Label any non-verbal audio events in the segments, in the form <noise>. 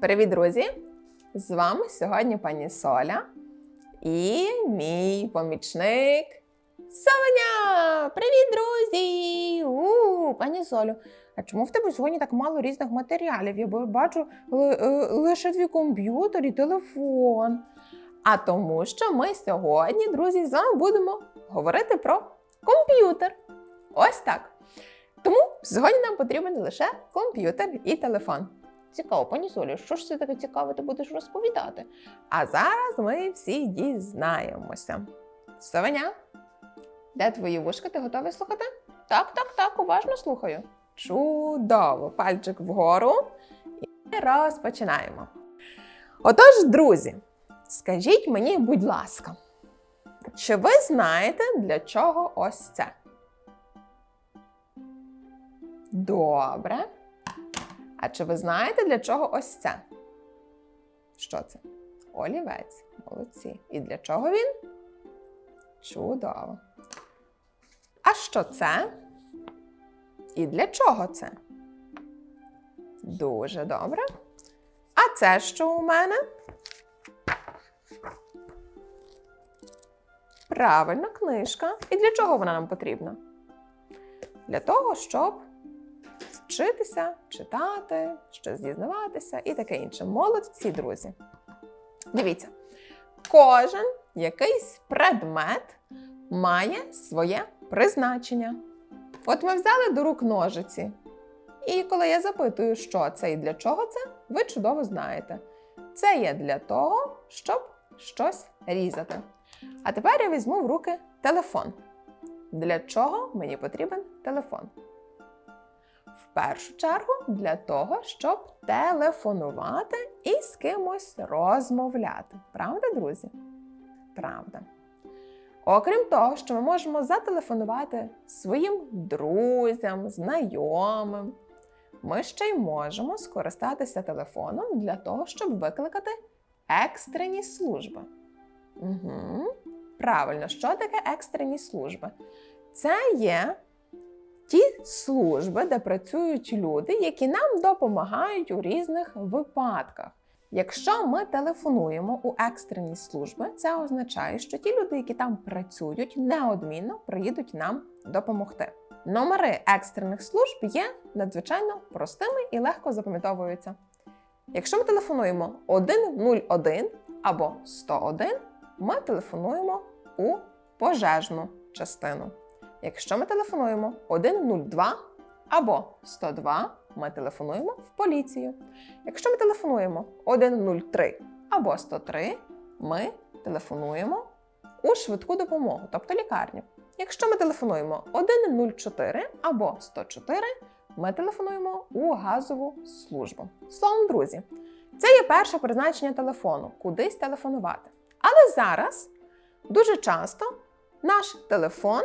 Привіт, друзі! З вами сьогодні пані Соля і мій помічник Соня! Привіт, друзі! У, пані Солю, а чому в тебе сьогодні так мало різних матеріалів? Я бачу е, лише твій комп'ютер і телефон. А тому, що ми сьогодні, друзі, з вами будемо говорити про комп'ютер. Ось так. Тому сьогодні нам потрібен лише комп'ютер і телефон. Цікаво, пані Солі, що ж це таке цікаве ти будеш розповідати? А зараз ми всі дізнаємося. Совеня, де твої вушка? Ти готовий слухати? Так, так, так, уважно слухаю. Чудово! Пальчик вгору. І розпочинаємо. Отож, друзі, скажіть мені, будь ласка, чи ви знаєте, для чого ось це? Добре. А чи ви знаєте, для чого ось це? Що це? Олівець. Молодці. І для чого він? Чудово. А що це? І для чого це? Дуже добре. А це що у мене? Правильно, книжка. І для чого вона нам потрібна? Для того, щоб вчитися, читати, щось дізнаватися і таке інше. Молодці, друзі. Дивіться, кожен якийсь предмет має своє призначення. От ми взяли до рук ножиці. І коли я запитую, що це і для чого це, ви чудово знаєте. Це є для того, щоб щось різати. А тепер я візьму в руки телефон. Для чого мені потрібен телефон? Першу чергу для того, щоб телефонувати і з кимось розмовляти. Правда, друзі? Правда. Окрім того, що ми можемо зателефонувати своїм друзям, знайомим, ми ще й можемо скористатися телефоном для того, щоб викликати екстрені служби. Угу. Правильно, що таке екстрені служби? Це є ті служби, де працюють люди, які нам допомагають у різних випадках. Якщо ми телефонуємо у екстрені служби, це означає, що ті люди, які там працюють, неодмінно приїдуть нам допомогти. Номери екстрених служб є надзвичайно простими і легко запам'ятовуються. Якщо ми телефонуємо 101 або 101, ми телефонуємо у пожежну частину. Якщо ми телефонуємо 102 або 102, ми телефонуємо в поліцію. Якщо ми телефонуємо 103 або 103, ми телефонуємо у швидку допомогу, тобто лікарню. Якщо ми телефонуємо 104 або 104, ми телефонуємо у газову службу. Словом, друзі, це є перше призначення телефону кудись телефонувати. Але зараз дуже часто наш телефон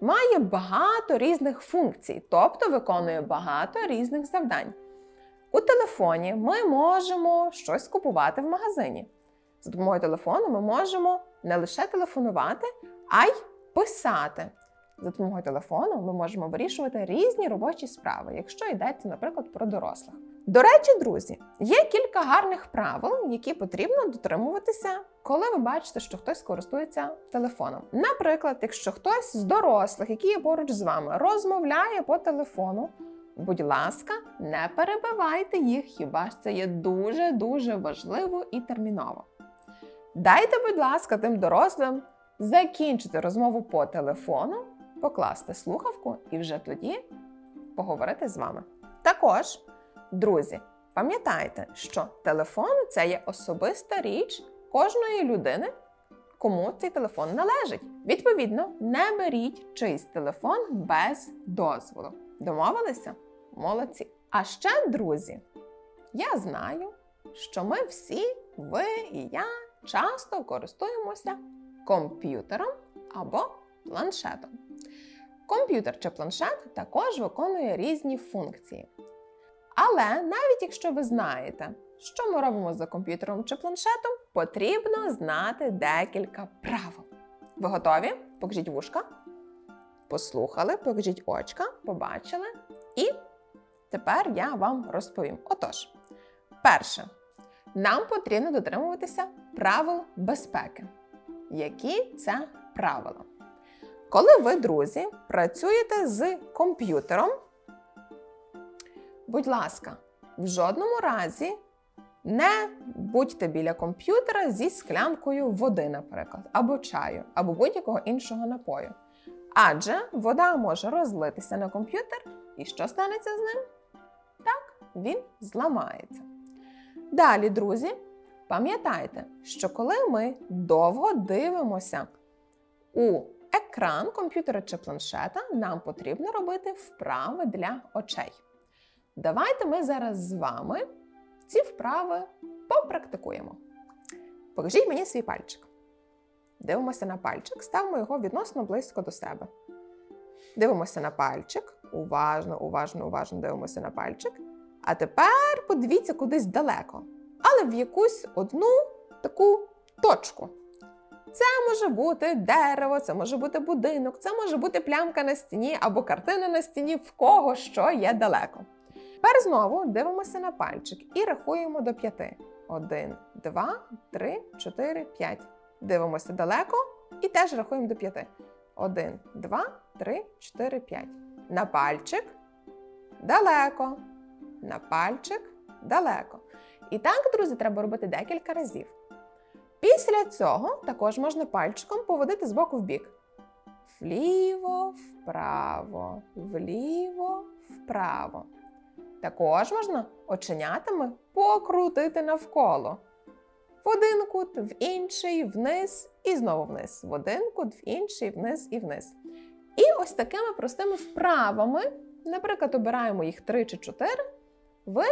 має багато різних функцій, тобто виконує багато різних завдань. У телефоні ми можемо щось купувати в магазині. За допомогою телефону ми можемо не лише телефонувати, а й писати. За допомогою телефону ми можемо вирішувати різні робочі справи, якщо йдеться, наприклад, про дорослих. До речі, друзі, є кілька гарних правил, які потрібно дотримуватися, коли ви бачите, що хтось користується телефоном. Наприклад, якщо хтось з дорослих, який є поруч з вами, розмовляє по телефону, будь ласка, не перебивайте їх, хіба ж це є дуже дуже важливо і терміново. Дайте, будь ласка, тим дорослим закінчити розмову по телефону, покласти слухавку і вже тоді поговорити з вами. Також, друзі, пам'ятайте, що телефон це є особиста річ кожної людини, кому цей телефон належить. Відповідно, не беріть чийсь телефон без дозволу. Домовилися? Молодці. А ще, друзі, я знаю, що ми всі, ви і я, часто користуємося комп'ютером або планшетом. Комп'ютер чи планшет також виконує різні функції. Але навіть якщо ви знаєте, що ми робимо за комп'ютером чи планшетом, потрібно знати декілька правил. Ви готові? Покажіть вушка. Послухали, покажіть очка, побачили. І тепер я вам розповім. Отож, перше, нам потрібно дотримуватися правил безпеки. Які це правила? Коли ви, друзі, працюєте з комп'ютером, будь ласка, в жодному разі не будьте біля комп'ютера зі склянкою води, наприклад, або чаю, або будь-якого іншого напою. Адже вода може розлитися на комп'ютер, і що станеться з ним? Так, він зламається. Далі, друзі, пам'ятайте, що коли ми довго дивимося у екран комп'ютера чи планшета, нам потрібно робити вправи для очей. Давайте ми зараз з вами ці вправи попрактикуємо. Покажіть мені свій пальчик. Дивимося на пальчик, ставимо його відносно близько до себе. Дивимося на пальчик. Уважно, уважно, уважно дивимося на пальчик. А тепер подивіться кудись далеко, але в якусь одну таку точку. Це може бути дерево, це може бути будинок, це може бути плямка на стіні або картина на стіні, в кого що є далеко. Тепер знову дивимося на пальчик і рахуємо до п'яти. Один, два, три, чотири, п'ять. Дивимося далеко і теж рахуємо до п'яти. Один, два, три, чотири, п'ять. На пальчик далеко. На пальчик далеко. І так, друзі, треба робити декілька разів. Після цього також можна пальчиком поводити з боку в бік. Вліво, вправо, вліво, вправо. Також можна оченятами покрутити навколо. В один кут, в інший, вниз і знову вниз. В один кут, в інший, вниз і вниз. І ось такими простими вправами, наприклад, обираємо їх 3 чи 4, ви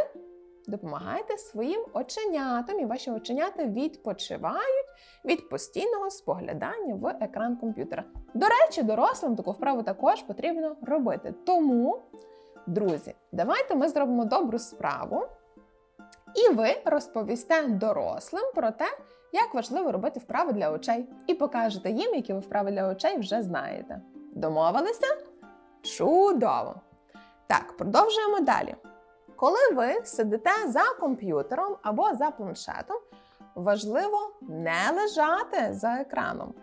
допомагаєте своїм оченятам, і ваші оченята відпочивають від постійного споглядання в екран комп'ютера. До речі, дорослим таку вправу також потрібно робити. Тому, друзі, давайте ми зробимо добру справу. І ви розповісте дорослим про те, як важливо робити вправи для очей, і покажете їм, які ви вправи для очей вже знаєте. Домовилися? Чудово! Так, продовжуємо далі. Коли ви сидите за комп'ютером або за планшетом, важливо не лежати за екраном,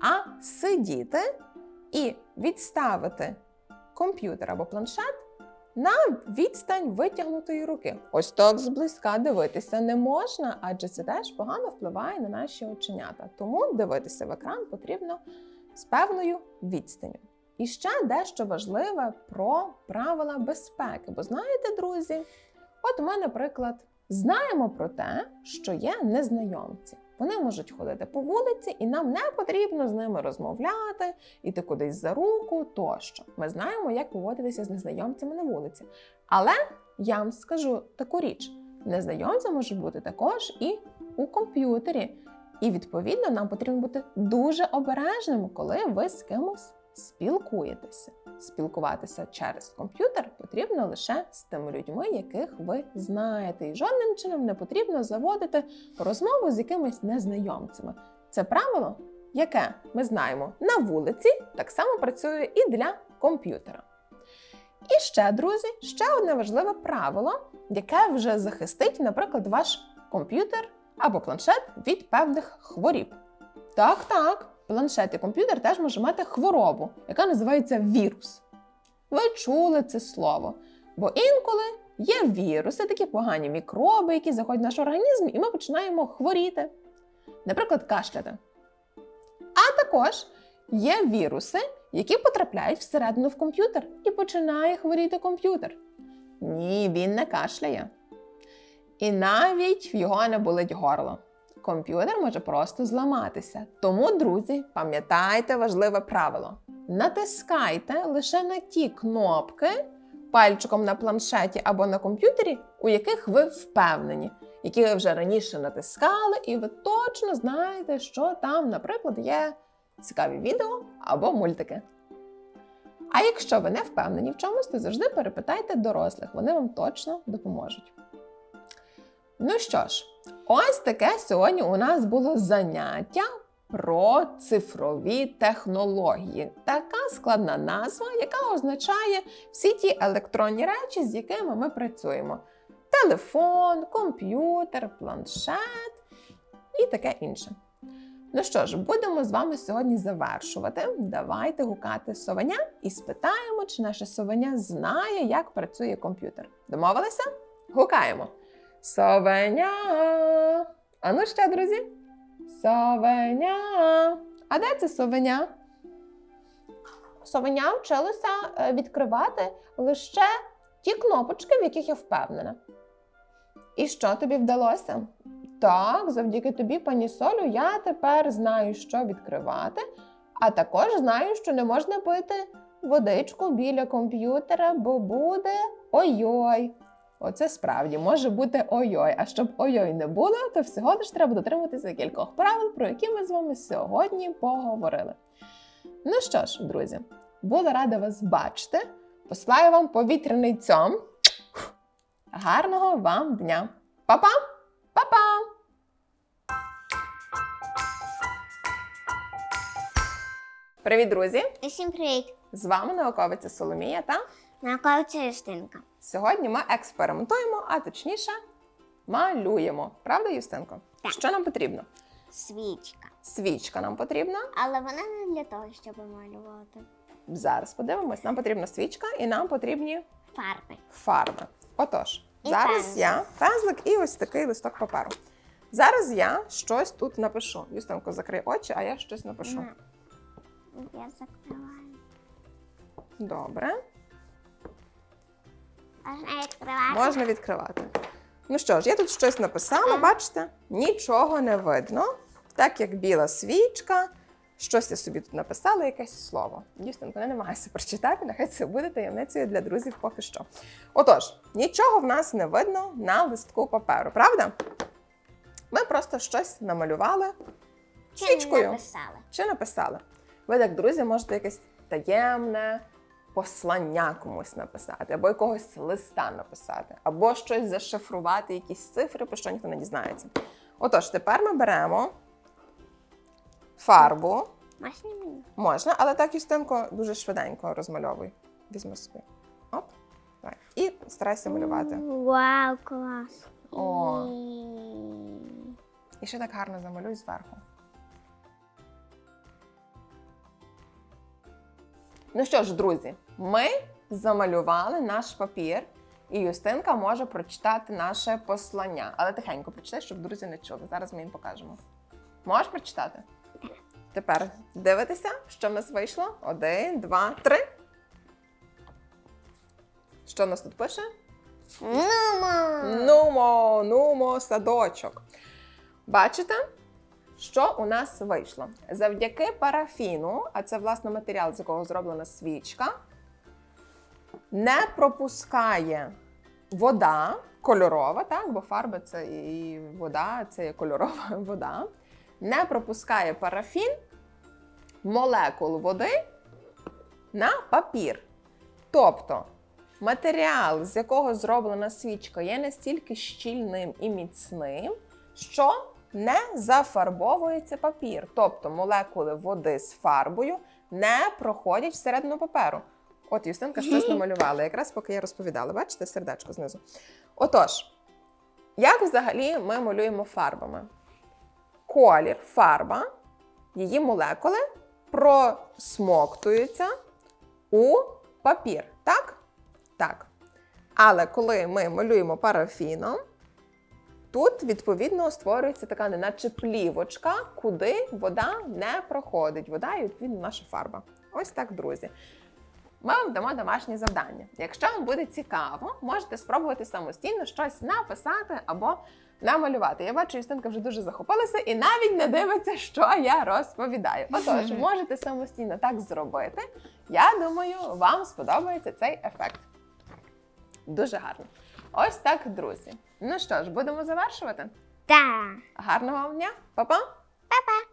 а сидіти і відставити комп'ютер або планшет на відстань витягнутої руки. Ось так зблизька дивитися не можна, адже це теж погано впливає на наші оченята. Тому дивитися в екран потрібно з певною відстанню. І ще дещо важливе про правила безпеки. Бо знаєте, друзі, от ми, наприклад, знаємо про те, що є незнайомці. Вони можуть ходити по вулиці, і нам не потрібно з ними розмовляти, іти кудись за руку тощо. Ми знаємо, як поводитися з незнайомцями на вулиці. Але я вам скажу таку річ: незнайомці можуть бути також і у комп'ютері. І відповідно нам потрібно бути дуже обережним, коли ви з кимось спілкуєтеся. Спілкуватися через комп'ютер потрібно лише з тими людьми, яких ви знаєте, і жодним чином не потрібно заводити розмову з якимись незнайомцями. Це правило, яке ми знаємо на вулиці, так само працює і для комп'ютера. І ще, друзі, ще одне важливе правило, яке вже захистить, наприклад, ваш комп'ютер або планшет від певних хворіб. Так, так, планшет і комп'ютер теж може мати хворобу, яка називається вірус. Ви чули це слово, бо інколи є віруси, такі погані мікроби, які заходять в наш організм, і ми починаємо хворіти, наприклад, кашляти. А також є віруси, які потрапляють всередину в комп'ютер і починає хворіти комп'ютер. Ні, він не кашляє. І навіть в його не болить горло. Комп'ютер може просто зламатися. Тому, друзі, пам'ятайте важливе правило: натискайте лише на ті кнопки пальчиком на планшеті або на комп'ютері, у яких ви впевнені, які ви вже раніше натискали, і ви точно знаєте, що там, наприклад, є цікаві відео або мультики. А якщо ви не впевнені в чомусь, то завжди перепитайте дорослих, вони вам точно допоможуть. Ну що ж, ось таке сьогодні у нас було заняття про цифрові технології. Така складна назва, яка означає всі ті електронні речі, з якими ми працюємо. телефон, комп'ютер, планшет і таке інше. Ну що ж, будемо з вами сьогодні завершувати. Давайте гукати совеня і спитаємо, чи наше совеня знає, як працює комп'ютер. Домовилися? Гукаємо. Совеня. А ну ще, друзі. Совеня. А де це совеня? Совеня вчилася е, відкривати лише ті кнопочки, в яких я впевнена. І що тобі вдалося? Так, завдяки тобі, пані Солю, я тепер знаю, що відкривати, а також знаю, що не можна пити водичку біля комп'ютера, бо буде ой-ой. Оце справді може бути ой-ой. А щоб ой-ой не було, то всього лиш треба дотримуватися кількох правил, про які ми з вами сьогодні поговорили. Ну що ж, друзі, була рада вас бачити. Посилаю вам повітряний цьом. Гарного вам дня! Па-па! Па-па! Привіт, друзі! Усім привіт! З вами науковиця Соломія та Науковиця Юстинка. сьогодні ми експериментуємо, а точніше малюємо. Правда, Юстинко? Так. Що нам потрібно? Свічка. Свічка нам потрібна. Але вона не для того, щоб малювати. Зараз подивимось. Нам потрібна свічка і нам потрібні Фарби. фарби. Отож, І зараз пензлик. я пензлик і ось такий листок паперу. Зараз я щось тут напишу. Юстинко, закрий очі, а я щось напишу. Я закриваю. Добре, Можна відкривати? можна відкривати. Ну що ж, я тут щось написала, бачите? Нічого не видно. Так як біла свічка, щось я собі тут написала, якесь слово. Юстинко, не намагайся прочитати, нехай це буде таємницею для друзів поки що. Отож, нічого в нас не видно на листку паперу, правда? Ми просто щось намалювали свічкою. Чи написали? Чи написали? Ви, як друзі, можете якесь таємне послання комусь написати, або якогось листа написати, або щось зашифрувати, якісь цифри, про що ніхто не дізнається. Отож, тепер ми беремо фарбу. Можна мені? Можна, але так Юстинко дуже швиденько розмальовуй. Візьми собі. Оп. Давай. І старайся малювати. Вау, клас. О. І- І ще так гарно замалюй зверху. Ну що ж, друзі, ми замалювали наш папір, і Юстинка може прочитати наше послання. Але тихенько прочитай, щоб друзі не чули. Зараз ми їм покажемо. Можеш прочитати? Тепер дивитися, що в нас вийшло. Один, два, три. Що в нас тут пише? Нумо! Нумо, нумо, садочок. Бачите, що у нас вийшло? Завдяки парафіну, а це власне матеріал, з якого зроблена свічка, не пропускає вода кольорова, так, бо фарби це і вода, це є кольорова <laughs> вода. Не пропускає парафін молекул води на папір. Тобто матеріал, з якого зроблена свічка, є настільки щільним і міцним, що не зафарбовується папір. Тобто молекули води з фарбою не проходять всередину паперу. От Юстинка щось намалювала, якраз поки я розповідала. Бачите, сердечко знизу. Отож, як взагалі ми малюємо фарбами? Колір, фарба, її молекули просмоктуються у папір. Так? Так. Але коли ми малюємо парафіном, тут відповідно створюється така неначе плівочка, куди вода не проходить. Вода і відповідно наша фарба. Ось так, друзі. Ми вам дамо домашнє завдання. Якщо вам буде цікаво, можете спробувати самостійно щось написати або намалювати. Я бачу, Юстинка вже дуже захопилася і навіть не дивиться, що я розповідаю. Отож, <laughs> можете самостійно так зробити. Я думаю, вам сподобається цей ефект. Дуже гарно. Ось так, друзі. Ну що ж, будемо завершувати. Так. Гарного вам дня, Па-па! Па-па.